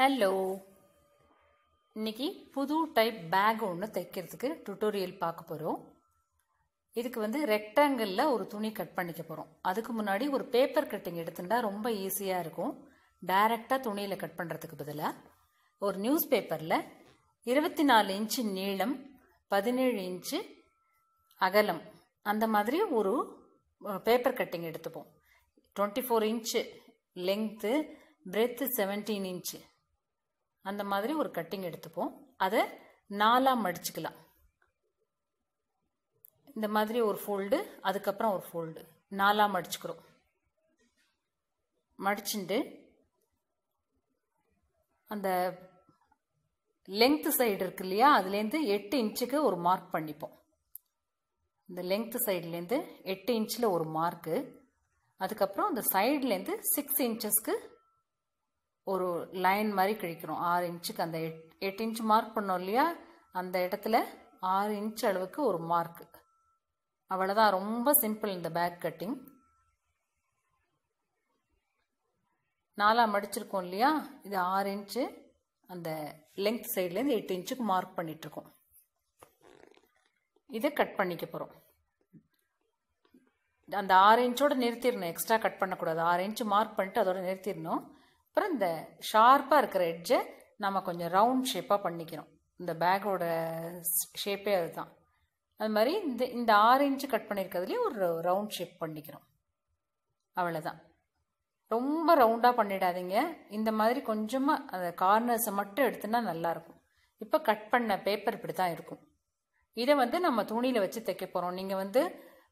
Hello இன்னைக்கு புது type back ஒன்று தைக்கிறதுக்கு டுட்டோரியல் பார்க்க போகிறோம் இதுக்கு வந்து ரெக்டாங்கிளில் ஒரு துணி கட் பண்ணிக்க போகிறோம் அதுக்கு முன்னாடி ஒரு பேப்பர் கட்டிங் எடுத்துட்டா ரொம்ப ஈஸியாக இருக்கும். டைரெக்டாக துணியில் கட் பண்ணுறதுக்கு பதிலாக ஒரு நியூஸ் பேப்பரில் இருபத்தி நாலு இன்ச்சு நீளம் பதினேழு இன்ச்சு அகலம். அந்த மாதிரி ஒரு பேப்பர் கட்டிங் எடுத்துப்போம். Twenty four inch length breadth seventeen inch. அந்த மாதிரி ஒரு கட்டிங் எடுத்துப்போம். அதை நாலாக மடிச்சுக்கலாம். இந்த மாதிரி ஒரு ஃபோல்டு அதுக்கப்புறம் ஒரு ஃபோல்டு நாலாக மடிச்சுக்கிறோம். மடிச்சுட்டு அந்த லெங்க்த் சைடு இருக்கு இல்லையா? அதுலேருந்து எட்டு இன்ச்சுக்கு ஒரு மார்க் பண்ணிப்போம். இந்த லெங்க்த் சைட்லேருந்து எட்டு இன்ச்சில் ஒரு மார்க்கு அதுக்கப்புறம் இந்த சைட்லேருந்து சிக்ஸ் இன்ச்சஸ்க்கு ஒரு லைன் மாதிரி கிழிக்கிறோம். ஆறு இன்ச்சுக்கு அந்த எட் எட்டு இன்ச் மார்க் பண்ணோம் இல்லையா? அந்த இடத்துல ஆறு இன்ச் அளவுக்கு ஒரு மார்க்கு அவ்வளோதான் ரொம்ப சிம்பிள் இந்த பேக் கட்டிங் நாலாக மடிச்சிருக்கோம் இல்லையா? இது ஆறு இன்ச்சு. அந்த லெங்க் சைட்லேருந்து எட்டு இன்ச்சுக்கு மார்க் பண்ணிகிட்ருக்கோம் இதை கட் பண்ணிக்க போகிறோம் அந்த ஆறு இன்ச்சோடு நிறுத்திடணும். எக்ஸ்ட்ரா கட் பண்ணக்கூடாது. ஆறு இன்ச்சு மார்க் பண்ணிட்டு அதோட நிறுத்திடணும். அப்புறம் இந்த ஷார்ப்பாக இருக்கிற எட்ஜை நம்ம கொஞ்சம் ரவுண்ட் ஷேப்பாக பண்ணிக்கிறோம் இந்த பேக்கோட ஷேப்பே அதுதான். அது மாதிரி இந்த இந்த ஆறு இன்ச்சு கட் பண்ணியிருக்கிறதுலேயே ஒரு ரவுண்ட் ஷேப் பண்ணிக்கிறோம் அவ்வளோதான் ரொம்ப ரவுண்டாக பண்ணிடாதீங்க. இந்த மாதிரி கொஞ்சமாக அந்த கார்னர்ஸை மட்டும் எடுத்துனா நல்லாயிருக்கும். இப்போ கட் பண்ண பேப்பர் இப்படி தான் இருக்கும். இதை வந்து நம்ம துணியில் வச்சு தைக்க போகிறோம் நீங்கள் வந்து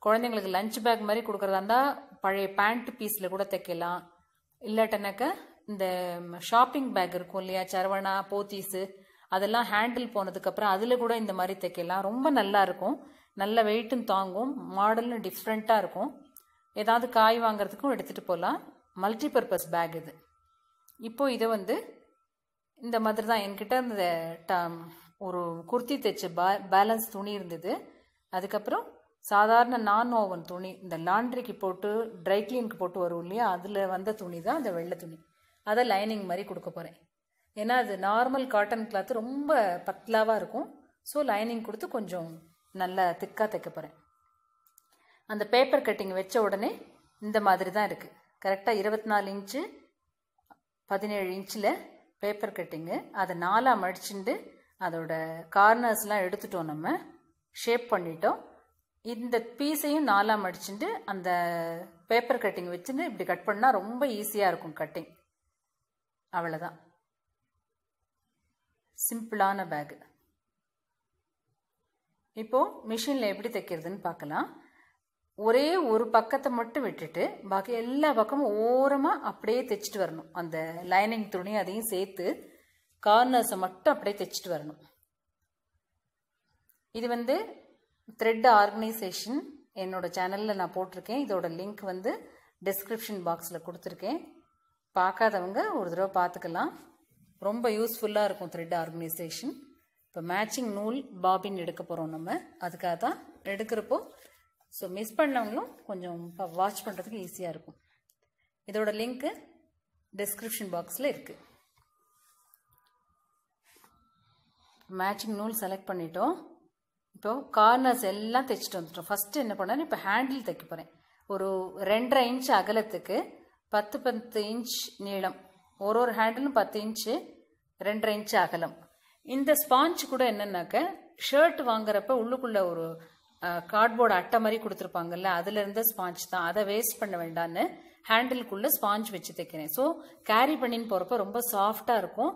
குழந்தைங்களுக்கு லஞ்ச் பேக் மாதிரி கொடுக்குறதா இருந்தால் பழைய பேண்ட் பீஸில் கூட தைக்கலாம். இல்லாட்டனாக்க இந்த ஷாப்பிங் பேக் இருக்கும் இல்லையா? சரவணா போத்தீஸு அதெல்லாம் ஹேண்டில் போனதுக்கப்புறம் அதில் கூட இந்த மாதிரி தைக்கலாம். ரொம்ப நல்லா இருக்கும். நல்ல வெயிட்டும் தாங்கும். மாடலும் டிஃப்ரெண்ட்டாக இருக்கும். ஏதாவது காய் வாங்குறதுக்கும் எடுத்துகிட்டு போகலாம் மல்டி பர்பஸ் பேக் இது. இப்போது இதை வந்து இந்த மாதிரி தான். என்கிட்ட இந்த ஒரு குர்த்தி தைச்ச பே பேலன்ஸ் துணி இருந்தது. அதுக்கப்புறம் சாதாரண நான் ஓவன் துணி. இந்த லாண்ட்ரிக்கு போட்டு ட்ரை கிளீனுக்கு போட்டு வரும் இல்லையா? அதில் வந்த துணி தான். அந்த வெள்ளை துணி. அதை லைனிங் மாதிரி கொடுக்க போகிறேன் ஏன்னா அது நார்மல் காட்டன் கிளாத் ரொம்ப பத்லாவாக இருக்கும். ஸோ லைனிங் கொடுத்து கொஞ்சம் நல்லா திக்காக தைக்க போகிறேன் அந்த பேப்பர் கட்டிங் வச்ச உடனே இந்த மாதிரி தான் இருக்குது கரெக்டாக இருபத்தி நாலு இன்ச்சு பதினேழு இன்ச்சில் பேப்பர் கட்டிங்கு அதை நாலாக மடிச்சுட்டு அதோட கார்னர்ஸ்லாம் எடுத்துட்டோம் நம்ம. ஷேப் பண்ணிட்டோம். இந்த பீஸையும் நாலாக மடிச்சுட்டு அந்த பேப்பர் கட்டிங் வச்சுட்டு இப்படி கட் பண்ணால் ரொம்ப ஈஸியாக இருக்கும் கட்டிங் அவ்வளோதான் சிம்பிளான பேகு இப்போது மிஷினில் எப்படி தைக்கிறதுன்னு பார்க்கலாம். ஒரே ஒரு பக்கத்தை மட்டும் விட்டுட்டு பாக்கி எல்லா பக்கமும் ஓரமாக அப்படியே தைச்சிட்டு வரணும். அந்த லைனிங் துணி அதையும் சேர்த்து கார்னர்ஸை மட்டும் அப்படியே தைச்சிட்டு வரணும். இது வந்து த்ரெட் ஆர்கனைசேஷன் என்னோட சேனலில் நான் போட்டிருக்கேன். இதோட லிங்க் வந்து டிஸ்கிரிப்ஷன் பாக்ஸில் கொடுத்துருக்கேன். பார்க்காதவங்க ஒரு தடவை பார்த்துக்கலாம். ரொம்ப யூஸ்ஃபுல்லாக இருக்கும் த்ரெட் ஆர்கனைசேஷன் இப்போ மேட்சிங் நூல் பாபின் எடுக்க போகிறோம் நம்ம. அதுக்காக தான் எடுக்கிறப்போ ஸோ மிஸ் பண்ணவங்களும் கொஞ்சம் வாட்ச் பண்ணுறதுக்கு ஈஸியாக இருக்கும். இதோட லிங்க்கு டிஸ்கிரிப்ஷன் பாக்ஸில் இருக்குது மேட்சிங் நூல் செலக்ட் பண்ணிட்டோம். இப்போ கார்னர்ஸ் எல்லாம் தைச்சிட்டு வந்துட்டோம். ஃபஸ்ட்டு என்ன பண்ணேன் இப்போ ஹேண்டில் தைக்க போகிறேன் ஒரு ரெண்டரை இன்ச் அகலத்துக்கு பத்து பத்து இன்ச் நீளம். ஒரு ஒரு ஹேண்டிலும் பத்து இன்ச்சு ரெண்டரை இன்ச் அகலம். இந்த ஸ்பாஞ்ச் கூட என்னன்னாக்க ஷர்ட் வாங்குறப்ப உள்ளுக்குள்ள ஒரு கார்ட்போர்டு அட்டை மாதிரி கொடுத்துருப்பாங்கல்ல அதுல இருந்த ஸ்பாஞ்ச் தான். அதை வேஸ்ட் பண்ண வேண்டான்னு ஹேண்டிலுக்குள்ள ஸ்பாஞ்ச் வச்சு தைக்கிறேன். ஸோ கேரி பண்ணின்னு போகிறப்ப ரொம்ப சாஃப்டா இருக்கும்.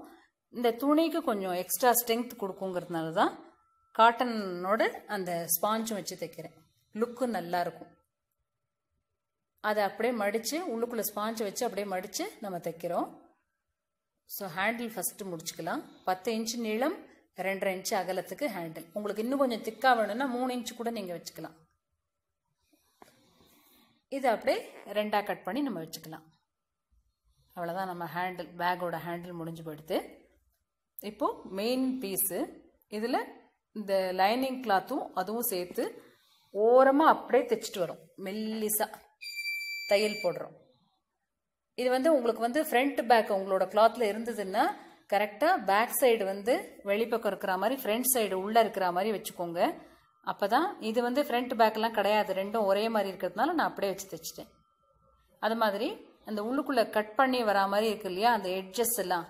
இந்த துணிக்கு கொஞ்சம் எக்ஸ்ட்ரா ஸ்ட்ரென்த் கொடுக்குங்கிறதுனால தான் காட்டனோட அந்த ஸ்பாஞ்சும் வச்சு தைக்கிறேன். லுக்கு நல்லா இருக்கும். அதை அப்படியே மடித்து உள்ளுக்குள்ளே ஸ்பாஞ்சை வச்சு அப்படியே மடித்து நம்ம தைக்கிறோம். ஸோ ஹேண்டில் ஃபஸ்ட்டு முடிச்சுக்கலாம். பத்து இன்ச்சு நீளம் ரெண்டரை இன்ச்சு அகலத்துக்கு ஹேண்டில் உங்களுக்கு இன்னும் கொஞ்சம் திக்காக வேணும்னா மூணு இன்ச்சு கூட நீங்கள் வச்சுக்கலாம். இதை அப்படியே ரெண்டாக கட் பண்ணி நம்ம வச்சுக்கலாம். அவ்வளோதான் நம்ம ஹேண்டில் பேக்கோட ஹேண்டில் முடிஞ்சு போயிடுது. இப்போது மெயின் பீஸு இதில் இந்த லைனிங் கிளாத்தும் அதுவும் சேர்த்து ஓரமாக அப்படியே தைச்சிட்டு வரும். மெல்லிசாக தையல் போடுறோம். இது வந்து உங்களுக்கு வந்து ஃப்ரண்ட் பேக் உங்களோட கிளாத்தில் இருந்ததுன்னா கரெக்டாக பேக் சைடு வந்து வெளிப்பக்கம் இருக்கிற மாதிரி ஃப்ரண்ட் சைடு உள்ளே இருக்கிற மாதிரி வச்சுக்கோங்க. அப்போ தான் இது வந்து ஃப்ரண்ட் பேக்கெல்லாம் கிடையாது. ரெண்டும் ஒரே மாதிரி இருக்கிறதுனால நான் அப்படியே வச்சு தைச்சிட்டேன். அது மாதிரி அந்த உள்ளுக்குள்ளே கட் பண்ணி வரா மாதிரி இருக்கு இல்லையா அந்த எட்ஜஸ் எல்லாம்.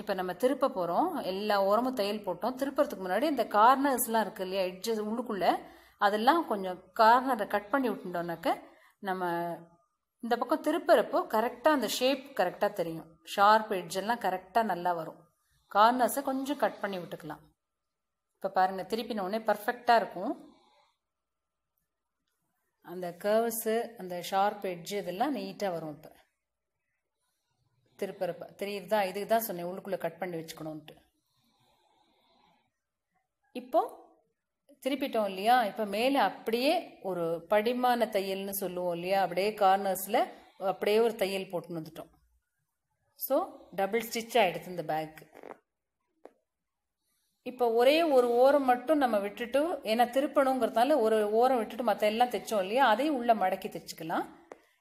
இப்போ நம்ம திருப்ப போகிறோம் எல்லா ஓரமும் தையல் போட்டோம். திருப்பறதுக்கு முன்னாடி இந்த கார்னர்ஸ்லாம் இருக்கு இல்லையா எட்ஜஸ் உள்ளுக்குள்ளே அதெல்லாம் கொஞ்சம் கார்னரை கட் பண்ணி விட்டுட்டோம்னாக்க நம்ம இந்த பக்கம் திருப்புறப்போ கரெக்டாக அந்த ஷேப் கரெக்டாக தெரியும். ஷார்ப் எட்ஜெல்லாம் கரெக்டாக நல்லா வரும். கார்னர்ஸை கொஞ்சம் கட் பண்ணி விட்டுக்கலாம். இப்போ பாருங்கள் திருப்பின உடனே பர்ஃபெக்டாக இருக்கும். அந்த கர்வ்ஸு அந்த ஷார்ப் எட்ஜு இதெல்லாம் நீட்டாக வரும் இப்போ. திருப்பரப்ப தெரியுதா? இதுக்கு தான் சொன்னேன் உள்ளுக்குள்ளே கட் பண்ணி வச்சுக்கணுன்ட்டு இப்போது திருப்பிட்டோம் இல்லையா? இப்போ மேலே அப்படியே ஒரு படிமான தையல்னு சொல்லுவோம் இல்லையா? அப்படியே கார்னர்ஸில் அப்படியே ஒரு தையல் போட்டுன்னு வந்துட்டோம். ஸோ டபுள் ஸ்டிச் ஆகிடுது இந்த பேக்கு இப்போ ஒரே ஒரு ஓரம் மட்டும் நம்ம விட்டுட்டு ஏன்னா திருப்பணுங்கிறதுனால ஒரு ஓரம் விட்டுட்டு மற்ற எல்லாம் தைச்சோம் இல்லையா? அதையும் உள்ளே மடக்கி தைச்சிக்கலாம்.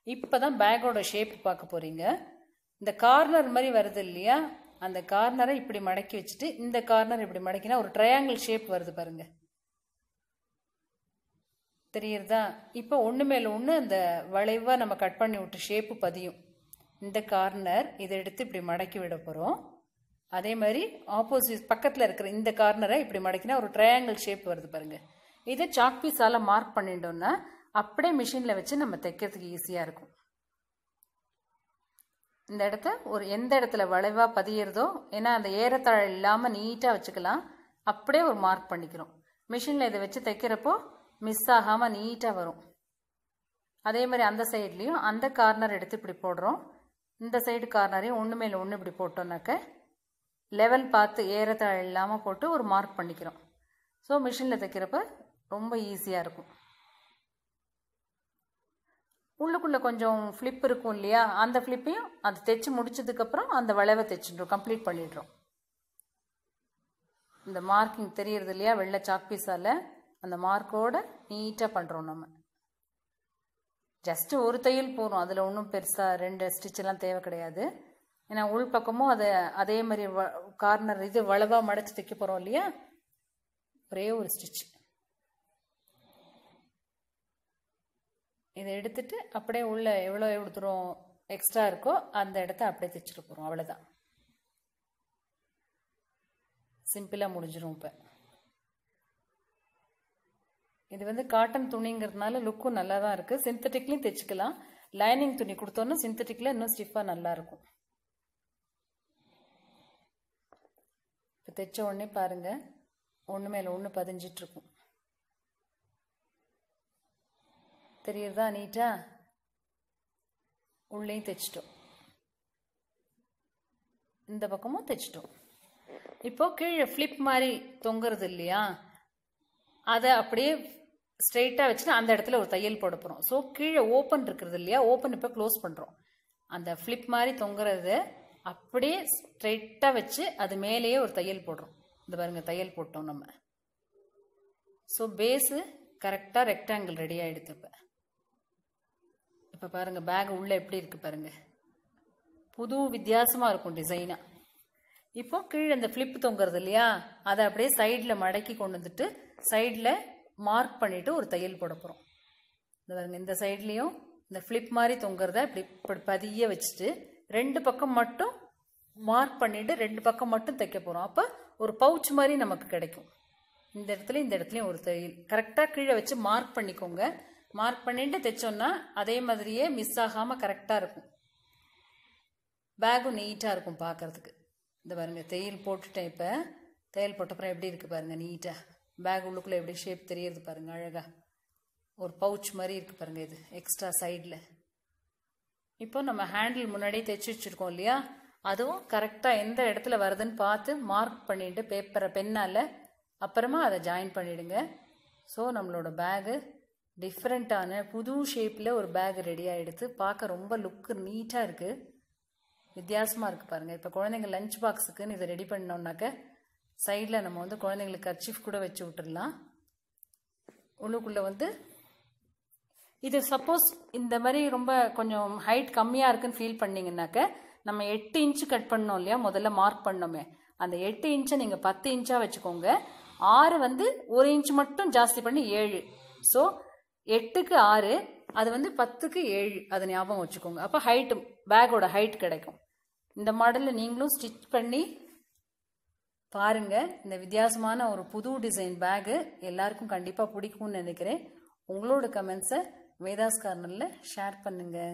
இப்போ தான் பேக்கோட ஷேப் பார்க்க போகிறீங்க இந்த கார்னர் மாதிரி வருது இல்லையா? அந்த கார்னரை இப்படி மடக்கி வச்சுட்டு இந்த கார்னர் இப்படி மடக்கினா ஒரு ட்ரையாங்கிள் ஷேப் வருது பாருங்கள் தெரியுறதா? இப்போ ஒன்று மேலே ஒன்று அந்த வளைவாக நம்ம கட் பண்ணி விட்டு ஷேப்பு பதியும். இந்த கார்னர் இதை எடுத்து இப்படி மடக்கி விட போகிறோம் அதே மாதிரி ஆப்போசிட் பக்கத்தில் இருக்கிற இந்த கார்னரை இப்படி மடக்கினா ஒரு ட்ரையாங்கிள் ஷேப் வருது பாருங்கள் இதை சாக் பீஸால் மார்க் பண்ணிட்டோம்னா அப்படியே மிஷினில் வச்சு நம்ம தைக்கிறதுக்கு ஈஸியாக இருக்கும். இந்த இடத்த ஒரு எந்த இடத்துல வளைவாக பதியிறதோ ஏன்னா அந்த ஏறத்தாழ இல்லாமல் நீட்டாக வச்சுக்கலாம். அப்படியே ஒரு மார்க் பண்ணிக்கிறோம். மிஷினில் இதை வச்சு தைக்கிறப்போ மிஸ் ஆகாமல் நீட்டாக வரும். அதே மாதிரி அந்த சைட்லேயும் அந்த கார்னர் எடுத்து இப்படி போடுறோம். இந்த சைடு கார்னரையும் ஒன்று மேலே ஒன்று இப்படி போட்டோம்னாக்க லெவல் பார்த்து ஏறத்தாழ இல்லாமல் போட்டு ஒரு மார்க் பண்ணிக்கிறோம். ஸோ மிஷினில் தைக்கிறப்ப ரொம்ப ஈஸியாக இருக்கும். உள்ளுக்குள்ளே கொஞ்சம் ஃப்ளிப் இருக்கும் இல்லையா? அந்த ஃப்ளிப்பையும் அது தைச்சு முடிச்சதுக்கப்புறம் அந்த வளைவை தைச்சிடுறோம். கம்ப்ளீட் பண்ணிடுறோம். இந்த மார்க்கிங் தெரியறது இல்லையா? வெள்ளை சாக் பீஸால் அந்த மார்க்கோட நீட்டாக பண்ணுறோம் நம்ம. ஜஸ்ட்டு ஒரு தையல் போகிறோம் அதில் ஒன்றும் பெருசாக ரெண்டு ஸ்டிச்செல்லாம் தேவை கிடையாது. ஏன்னா உள் பக்கமும் அதை அதே மாதிரி வ கார்னர் இது வளவாக மடைச்சி தைக்க போகிறோம் இல்லையா? ஒரே ஒரு ஸ்டிச் இதை எடுத்துட்டு அப்படியே உள்ள எவ்வளோ எவ்வளோ தூரம் எக்ஸ்ட்ரா இருக்கோ அந்த இடத்த அப்படியே தைச்சிட்டு போகிறோம் அவ்வளோதான் சிம்பிளாக முடிஞ்சிடும் இப்போ. இது வந்து காட்டன் துணிங்கிறதுனால லுக்கும் நல்லா தான் இருக்குது சிந்தட்டிக்லையும் தைச்சிக்கலாம். லைனிங் துணி கொடுத்தோன்னா சிந்தட்டிக்கில் இன்னும் ஸ்டிஃபாக நல்லா இருக்கும். இப்போ தைச்ச உடனே பாருங்கள் ஒன்று மேலே ஒன்று பதிஞ்சிட்ருக்கும் தெரியுறதா நீட்டா உள்ளேயும் தைச்சிட்டோம். இந்த பக்கமும் தைச்சிட்டோம். இப்போ கீழே ஃப்ளிப் மாதிரி தொங்குறது இல்லையா? அதை அப்படியே ஸ்ட்ரெயிட்டாக வச்சுட்டு அந்த இடத்துல ஒரு தையல் போட போகிறோம் ஸோ கீழே ஓப்பன் இருக்கிறது இல்லையா? ஓப்பன் இப்போ க்ளோஸ் பண்ணுறோம் அந்த ஃப்ளிப் மாதிரி தொங்குறது அப்படியே ஸ்ட்ரெயிட்டாக வச்சு அது மேலேயே ஒரு தையல் போடுறோம். இந்த பாருங்க தையல் போட்டோம் நம்ம. ஸோ பேஸு கரெக்டாக ரெக்டாங்கிள் ரெடி ஆகிடுது இப்போ. இப்போ பாருங்கள் பேக் உள்ளே எப்படி இருக்குது பாருங்கள் புது வித்தியாசமாக இருக்கும் டிசைனாக இப்போ கீழே இந்த ஃப்ளிப் தொங்குறது இல்லையா? அதை அப்படியே சைடில் மடக்கி கொண்டு வந்துட்டு சைடில் மார்க் பண்ணிவிட்டு ஒரு தையல் போட போகிறோம் இந்த பாருங்க இந்த சைட்லேயும் இந்த ஃப்ளிப் மாதிரி தொங்குறத இப்படி இப்படி பதிய வச்சுட்டு ரெண்டு பக்கம் மட்டும் மார்க் பண்ணிவிட்டு ரெண்டு பக்கம் மட்டும் தைக்க போகிறோம் அப்போ ஒரு பவுச் மாதிரி நமக்கு கிடைக்கும். இந்த இடத்துல இந்த இடத்துலையும் ஒரு தையல். கரெக்டாக கீழே வச்சு மார்க் பண்ணிக்கோங்க. மார்க் பண்ணிட்டு தைச்சோன்னா அதே மாதிரியே மிஸ் ஆகாமல் கரெக்டாக இருக்கும். பேகும் நீட்டாக இருக்கும் பார்க்குறதுக்கு இந்த பாருங்கள் தையல் போட்டுட்டேன் இப்போ. தையல் போட்டப்புறம் எப்படி இருக்குது பாருங்கள் நீட்டாக பேக் உள்ளுக்குள்ளே எப்படி ஷேப் தெரியுது பாருங்கள் அழகாக ஒரு பவுச் மாதிரி இருக்குது பாருங்கள் இது எக்ஸ்ட்ரா சைடில் இப்போ நம்ம ஹேண்டில் முன்னாடியே தைச்சி வச்சுருக்கோம் இல்லையா? அதுவும் கரெக்டாக எந்த இடத்துல வருதுன்னு பார்த்து மார்க் பண்ணிவிட்டு பேப்பரை பென்னால் அப்புறமா அதை ஜாயின் பண்ணிவிடுங்க ஸோ நம்மளோட பேகு டிஃப்ரெண்ட்டான புது ஷேப்பில் ஒரு பேக் ரெடி ஆகிடுது பார்க்க ரொம்ப லுக்கு நீட்டாக இருக்குது வித்தியாசமாக இருக்குது பாருங்கள் இப்போ குழந்தைங்க லஞ்ச் பாக்ஸுக்குன்னு இதை ரெடி பண்ணோன்னாக்க சைடில் நம்ம வந்து குழந்தைங்களுக்கு கர்ச்சிஃப் கூட வச்சு விட்டுடலாம் உள்ளுக்குள்ளே வந்து இது சப்போஸ் இந்த மாதிரி ரொம்ப கொஞ்சம் ஹைட் கம்மியாக இருக்குன்னு ஃபீல் பண்ணிங்கனாக்க நம்ம எட்டு இன்ச்சு கட் பண்ணோம் இல்லையா? முதல்ல மார்க் பண்ணோமே. அந்த எட்டு இன்ச்சை நீங்கள் பத்து இன்ச்சாக வச்சுக்கோங்க. ஆறு வந்து ஒரு இன்ச் மட்டும் ஜாஸ்தி பண்ணி ஏழு. ஸோ எட்டுக்கு ஆறு அது வந்து பத்துக்கு ஏழு. அதை ஞாபகம் வச்சுக்கோங்க. அப்போ ஹைட்டு பேக்கோட ஹைட் கிடைக்கும். இந்த மாடலில் நீங்களும் ஸ்டிச் பண்ணி பாருங்க இந்த வித்தியாசமான ஒரு புது டிசைன் பேகு எல்லாருக்கும் கண்டிப்பாக பிடிக்கும்னு நினைக்கிறேன். உங்களோட கமெண்ட்ஸை வேதாஸ் கார்னரில் ஷேர் பண்ணுங்கள்